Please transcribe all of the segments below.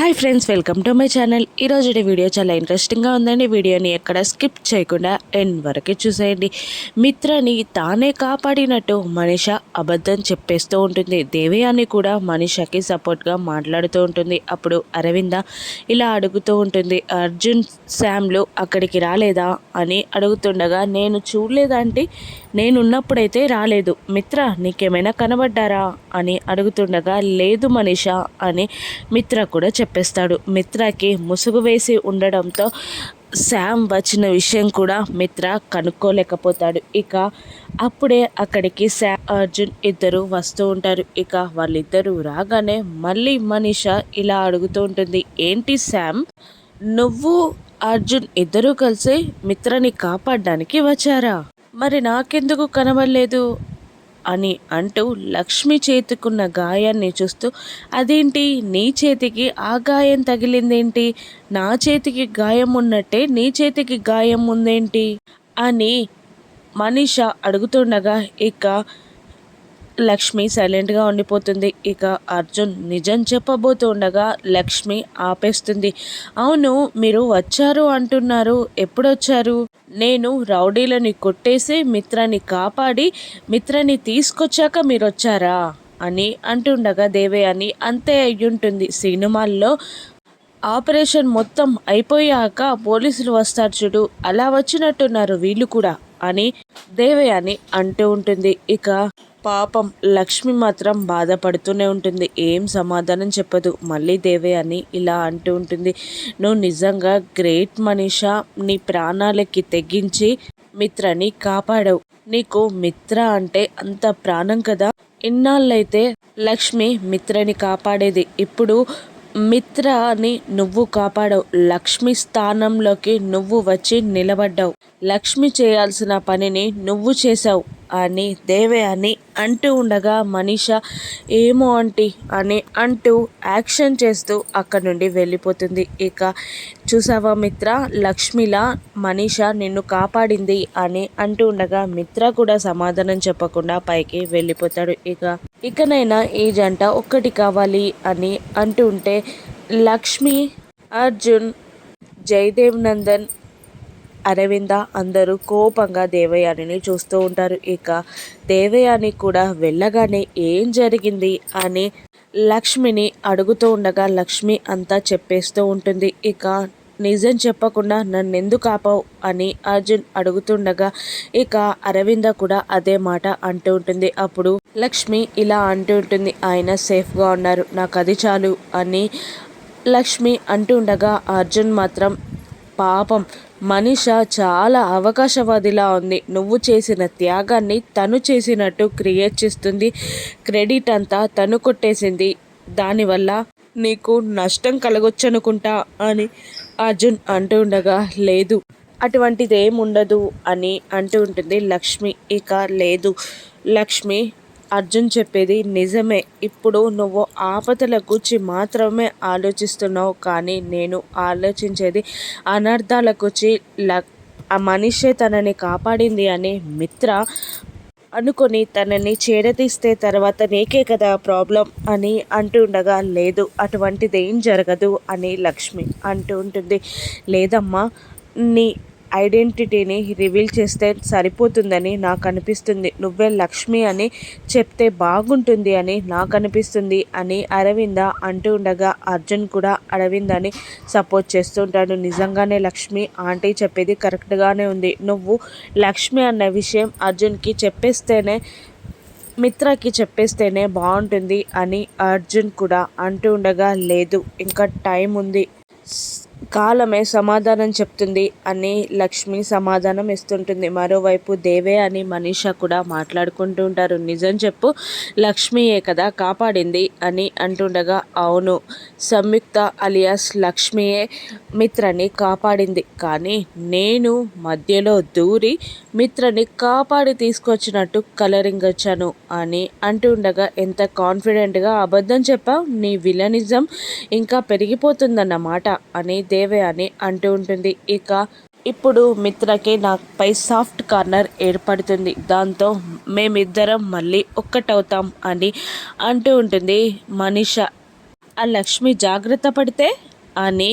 Hi friends welcome to my channel. ఈరోజు video చాలా ఇంట్రెస్టింగ్గా ఉందండి. వీడియోని ఎక్కడ స్కిప్ చేయకుండా ఎండ్ వరకు చూసేయండి. మిత్రని తానే కాపాడినట్టు మనిష అబద్ధం చెప్పేస్తూ ఉంటుంది. దేవయాని కూడా మనిషకి సపోర్ట్గా మాట్లాడుతూ ఉంటుంది. అప్పుడు అరవింద ఇలా అడుగుతూ ఉంటుంది అర్జున్ శామ్లు అక్కడికి రాలేదా? అని అడుగుతుండగా నేను చూడలేదంటే నేనున్నప్పుడైతే రాలేదు. మిత్ర నీకేమైనా కనబడ్డారా? అని అడుగుతుండగా లేదు మనిష అని మిత్ర కూడా చెప్పేస్తాడు. మిత్రకి ముసుగు వేసి ఉండడంతో శామ్ వచ్చిన విషయం కూడా మిత్ర కనుక్కోలేకపోతాడు. ఇక అప్పుడే అక్కడికి శామ్ అర్జున్ ఇద్దరు వస్తూ ఉంటారు. ఇక వాళ్ళిద్దరూ రాగానే మళ్ళీ మనిష ఇలా అడుగుతూ ఉంటుంది. ఏంటి శామ్? నువ్వు అర్జున్ ఇద్దరూ కలిసి మిత్రని కాపాడడానికి వచ్చారా? మరి నాకెందుకు కనబడలేదు? అని అంటూ లక్ష్మి చేతికున్న గాయాన్ని చూస్తూ అదేంటి? నీ చేతికి ఆ గాయం తగిలిందేంటి? నా చేతికి గాయం ఉన్నట్టే నీ చేతికి గాయం ఉందేంటి? అని మనీష అడుగుతుండగా ఇక లక్ష్మి సైలెంట్గా ఉండిపోతుంది. ఇక అర్జున్ నిజం చెప్పబోతుండగా లక్ష్మి ఆపేస్తుంది. అవును మీరు వచ్చారు అంటున్నారు. ఎప్పుడొచ్చారు? నేను రౌడీలని కొట్టేసి మిత్రాన్ని కాపాడి మిత్రాన్ని తీసుకొచ్చాక మీరు వచ్చారా అని అంటుండగా దేవే అని అంతే అయ్యుంటుంది సినిమాల్లో. ఆపరేషన్ మొత్తం అయిపోయాక పోలీసులు వస్తారు చూడు అలా వచ్చినట్టున్నారు వీళ్ళు కూడా అని దేవయాని అంటూ ఉంటుంది. ఇక పాపం లక్ష్మి మాత్రం బాధపడుతూనే ఉంటుంది. ఏం సమాధానం చెప్పదు. మళ్ళీ దేవే అని ఇలా అంటూ ఉంటుంది. నువ్వు నిజంగా గ్రేట్ మనీషా. నీ ప్రాణాలకి తెగించి మిత్రని కాపాడవు. నీకు మిత్ర అంటే అంత ప్రాణం కదా. ఇన్నాళ్ళైతే లక్ష్మి మిత్రని కాపాడేది. ఇప్పుడు మిత్రని నువ్వు కాపాడవు. లక్ష్మి స్థానంలోకి నువ్వు వచ్చి నిలబడ్డావు. లక్ష్మి చేయాల్సిన పనిని నువ్వు చేసావు అని దేవే అని అంటూ ఉండగా మనీష ఏమో ఆంటీ అని అంటూ యాక్షన్ చేస్తూ అక్కడ నుండి వెళ్ళిపోతుంది. ఇక చూసావా మిత్ర లక్ష్మిలా మనీష నిన్ను కాపాడింది అని అంటూ ఉండగా మిత్ర కూడా సమాధానం చెప్పకుండా పైకి వెళ్ళిపోతాడు. ఇక ఇకనైనా ఈ జంట ఒక్కటి కావాలి అని అంటూ ఉంటే లక్ష్మి అర్జున్ జయదేవ్ నందన్ అరవింద అందరూ కోపంగా దేవయానిని చూస్తూ ఉంటారు. ఇక దేవయాని కూడా వెళ్ళగానే ఏం జరిగింది అని లక్ష్మిని అడుగుతూ ఉండగా లక్ష్మి అంతా చెప్పేస్తూ ఉంటుంది. ఇక నిజం చెప్పకుండా నన్ను ఎందుకు ఆపావు అని అర్జున్ అడుగుతుండగా ఇక అరవింద కూడా అదే మాట అంటూ ఉంటుంది. అప్పుడు లక్ష్మి ఇలా అంటూ ఉంటుంది. ఆయన సేఫ్గా ఉన్నారు. నాకు అది చాలు అని లక్ష్మి అంటుండగా అర్జున్ మాత్రం పాపం. మనిష చాలా అవకాశవాదిలా ఉంది. నువ్వు చేసిన త్యాగాన్ని తను చేసినట్టు క్రియేట్ చేస్తుంది. క్రెడిట్ అంతా తను కొట్టేసింది. దానివల్ల నీకు నష్టం కలగొచ్చనుకుంటా అని అర్జున్ అంటూ ఉండగా లేదు. అటువంటిది ఏముండదు అని అంటూ ఉంటుంది లక్ష్మి. ఇక లేదు. లక్ష్మి అర్జున్ చెప్పేది నిజమే. ఇప్పుడు నువ్వు ఆపదల గురించి మాత్రమే ఆలోచిస్తున్నావు కానీ నేను ఆలోచించేది అనర్థాల గురించి. ఆ మనిషే తనని కాపాడింది అని మిత్ర అనుకొని తనని చేరదీస్తే తర్వాత నీకే కదా ప్రాబ్లం అని అంటుండగా లేదు అటువంటిది ఏం జరగదు అని లక్ష్మి అంటూ ఉంటుంది. లేదమ్మా నీ ఐడెంటిటీని రివీల్ చేస్తే సరిపోతుందని నాకు అనిపిస్తుంది. నువ్వే లక్ష్మి అని చెప్తే బాగుంటుంది అని నాకు అనిపిస్తుంది అని అరవింద అంటూ ఉండగా అర్జున్ కూడా అరవిందని సపోర్ట్ చేస్తుంటాడు నిజంగానే లక్ష్మి ఆంటీ చెప్పేది కరెక్ట్గానే ఉంది. నువ్వు లక్ష్మి అన్న విషయం అర్జున్కి చెప్పేస్తేనే మిత్రకి చెప్పేస్తేనే బాగుంటుంది అని అర్జున్ కూడా అంటూ ఉండగా లేదు ఇంకా టైం ఉంది. కాలమే సమాధానం చెప్తుంది అని లక్ష్మి సమాధానం ఇస్తుంటుంది. మరోవైపు దేవే అని మనీష కూడా మాట్లాడుకుంటూ ఉంటారు. నిజం చెప్పు లక్ష్మియే కదా కాపాడింది అని అంటుండగా అవును. సంయుక్త అలియాస్ లక్ష్మియే మిత్రని కాపాడింది. కానీ నేను మధ్యలో దూరి మిత్రని కాపాడి తీసుకొచ్చినట్టు కలరింగ్ వచ్చాను అని అంటుండగా ఎంత కాన్ఫిడెంట్గా అబద్ధం చెప్పావు? నీ విలనిజం ఇంకా పెరిగిపోతుందన్నమాట అని దేవే అని అంటూ ఉంటుంది. ఇక ఇప్పుడు మిత్రకి నాపై సాఫ్ట్ కార్నర్ ఏర్పడుతుంది. దాంతో మేమిద్దరం మళ్ళీ ఒక్కటవుతాం అని అంటూ ఉంటుంది. మనిష ఆ లక్ష్మి జాగ్రత్త పడితే? అని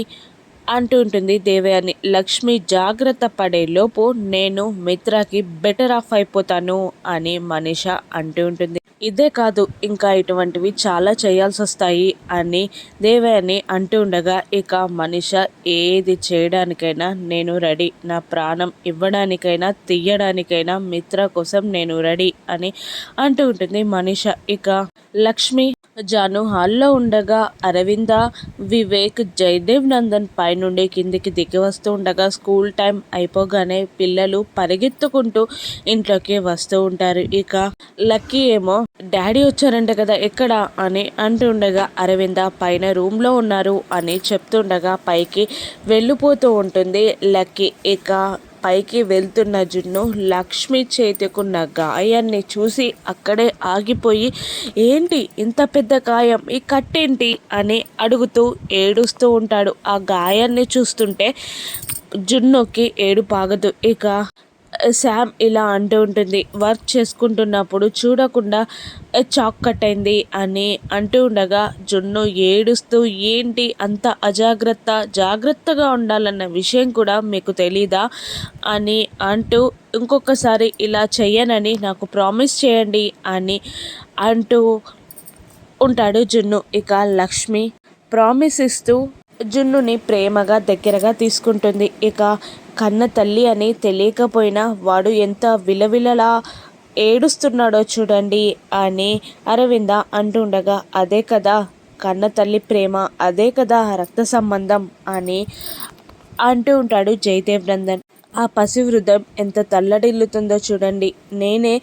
అంటూ ఉంటుంది దేవయాని. లక్ష్మి జాగ్రత్త పడే లోపు నేను మిత్రకి బెటర్ ఆఫ్ అయిపోతాను అని మనీష అంటూ ఉంటుంది. ఇదే కాదు ఇంకా ఇటువంటివి చాలా చేయాల్సి వస్తాయి అని దేవయాని అంటూ ఉండగా ఇక మనిష ఏది చేయడానికైనా నేను రెడీ నా ప్రాణం ఇవ్వడానికైనా తీయడానికైనా మిత్ర కోసం నేను రెడీ అని అంటూ ఉంటుంది మనిష. ఇక లక్ష్మి జాను హాల్లో ఉండగా అరవింద వివేక్ జయదేవ్ నందన్ పైనుండి కిందికి దిగి వస్తూ ఉండగా స్కూల్ టైం అయిపోగానే పిల్లలు పరిగెత్తుకుంటూ ఇంట్లోకి వస్తూ ఉంటారు. ఇక లక్కీ ఏమో డాడీ వచ్చారంట కదా ఎక్కడ? అని అంటుండగా అరవింద పైన రూమ్లో ఉన్నారు అని చెప్తుండగా పైకి వెళ్ళిపోతూ ఉంటుంది లక్కీ. ఇక పైకి వెళ్తున్న జున్ను లక్ష్మి చేతికున్న గాయాన్ని చూసి అక్కడే ఆగిపోయి ఏంటి ఇంత పెద్ద గాయం? ఈ కట్టేంటి? అని అడుగుతూ ఏడుస్తూ ఉంటాడు. ఆ గాయాన్ని చూస్తుంటే జున్నుకి ఏడు పాగదు ఇక శామ్ ఇలా అంటూ ఉంటుంది. వర్క్ చేసుకుంటున్నప్పుడు చూడకుండా చాక్ కట్ అయింది అని అంటూ ఉండగా జున్ను ఏడుస్తూ ఏంటి అంత అజాగ్రత్త? జాగ్రత్తగా ఉండాలన్న విషయం కూడా మీకు తెలీదా? అని అంటూ ఇంకొకసారి ఇలా చెయ్యనని నాకు ప్రామిస్ చేయండి అని అంటూ ఉంటాడు జున్ను. ఇక లక్ష్మి ప్రామిస్ ఇస్తూ జున్నుని ప్రేమగా దగ్గరగా తీసుకుంటుంది. ఇక కన్న తల్లి అని తెలియకపోయినా వాడు ఎంత విలవిలలా ఏడుస్తున్నాడో చూడండి అని అరవింద అంటుండగా అదే కదా కన్న తల్లి ప్రేమ అదే కదా రక్త సంబంధం అని అంటూ ఉంటాడు జయదేవ్ నందన్. ఆ పసి హృదయం ఎంత తల్లడిల్లుతుందో చూడండి. నేనే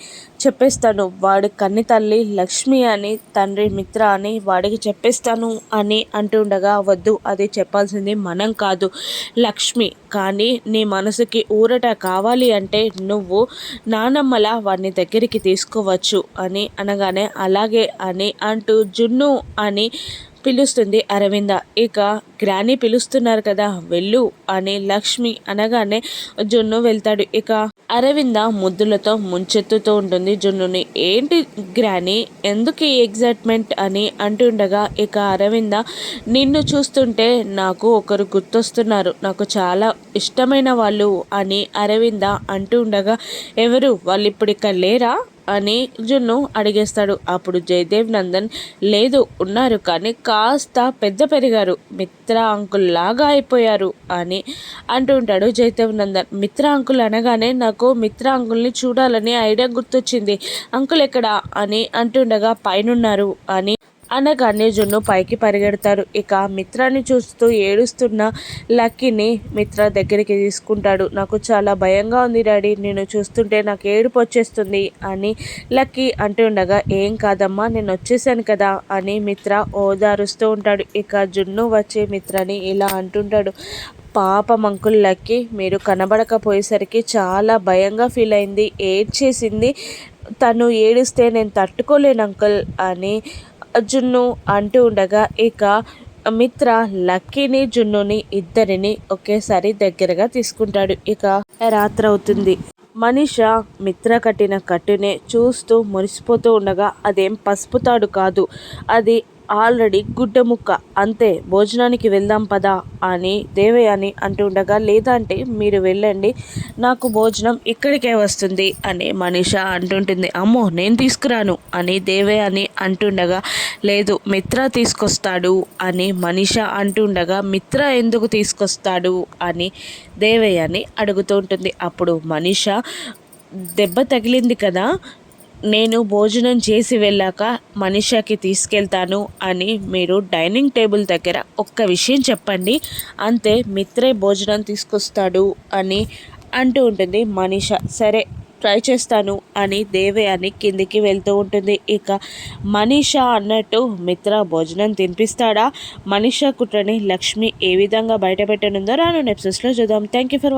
చెప్పేస్తాను వాడి కన్ని తల్లి లక్ష్మి అని తండ్రి మిత్ర అని వాడికి చెప్పేస్తాను అని అంటుండగా వద్దు అది చెప్పాల్సింది మనం కాదు లక్ష్మి. కానీ నీ మనసుకి ఊరట కావాలి అంటే నువ్వు నానమ్మల వాడిని దగ్గరికి తీసుకోవచ్చు అని అనగానే అలాగే అని అంటూ జున్ను అని పిలుస్తుంది అరవింద. ఇక గ్రాని పిలుస్తున్నారు కదా వెళ్ళు అని లక్ష్మి అనగానే జున్ను వెళ్తాడు. ఇక అరవింద ముద్దులతో ముంచెత్తుతూ ఉంటుంది జున్నుని. ఏంటి గ్రాని ఎందుకు ఈ ఎగ్జైట్మెంట్ అని అంటుండగా ఇక అరవింద నిన్ను చూస్తుంటే నాకు ఒకరు గుర్తొస్తున్నారు నాకు చాలా ఇష్టమైన వాళ్ళు అని అరవింద అంటూ ఉండగా ఎవరు? వాళ్ళు ఇప్పుడు ఇక్కడ లేరా అని జున్ను అడిగేస్తాడు. అప్పుడు జయదేవ్ నందన్ లేదు ఉన్నారు కానీ కాస్త పెద్ద పెరిగారు. మిత్ర అంకుల్ లాగా అయిపోయారు అని అంటూ ఉంటాడు జయదేవ్ నందన్. మిత్ర అంకుల్ అనగానే నాకు మిత్ర అంకుల్ని చూడాలని ఐడియా గుర్తొచ్చింది. అంకుల్ ఎక్కడా? అని అంటుండగా పైనున్నారు అని అనగానే జున్ను పైకి పరిగెడతారు. ఇక మిత్రాన్ని చూస్తూ ఏడుస్తున్న లక్కీని మిత్ర దగ్గరికి తీసుకుంటాడు. నాకు చాలా భయంగా ఉంది డాడీ. నేను చూస్తుంటే నాకు ఏడుపు వచ్చేస్తుంది అని లక్కీ అంటుండగా ఏం కాదమ్మా నేను వచ్చేసాను కదా అని మిత్ర ఓదారుస్తూ ఉంటాడు. ఇక జున్ను వచ్చి మిత్రని ఇలా అంటుంటాడు. పాప లక్కీ మీరు కనబడకపోయేసరికి చాలా భయంగా ఫీల్ అయింది. ఏడ్చేసింది. తను ఏడిస్తే నేను తట్టుకోలేను అంకుల్ అని జున్ను అంటూ ఉండగా ఇక మిత్ర లక్కీని జున్నుని ఇద్దరిని ఒకేసారి దగ్గరగా తీసుకుంటాడు. ఇక రాత్రి అవుతుంది. మనిష మిత్ర కట్టిన కట్టునే చూస్తూ మురిసిపోతూ ఉండగా అదేం పసుపుతాడు కాదు. అది ఆల్రెడీ గుడ్డ ముక్క. అంతే భోజనానికి వెళ్దాం పదా అని దేవయాని అంటుండగా లేదంటే మీరు వెళ్ళండి నాకు భోజనం ఇక్కడికే వస్తుంది అని మనీష అంటుంటుంది. అమ్మో నేను తీసుకురాను అని దేవయాని అంటుండగా లేదు మిత్ర తీసుకొస్తాడు అని మనీష అంటుండగా మిత్ర ఎందుకు తీసుకొస్తాడు అని దేవయాని అడుగుతూ ఉంటుంది. అప్పుడు మనీష దెబ్బ తగిలింది కదా నేను భోజనం చేసి వెళ్ళాక మనిషాకి తీసుకెళ్తాను అని మీరు డైనింగ్ టేబుల్ దగ్గర ఒక్క విషయం చెప్పండి. అంతే మిత్రే భోజనం తీసుకొస్తాడు అని అంటూ ఉంటుంది మనీష. సరే ట్రై చేస్తాను అని దేవయాని కిందికి వెళ్తూ ఉంటుంది. ఇక మనీష అన్నట్టు మిత్ర భోజనం తినిపిస్తాడా? మనీషా కుట్రని లక్ష్మి ఏ విధంగా బయటపెట్టనుందో రాను నెప్సెస్లో చూద్దాం. Thank you for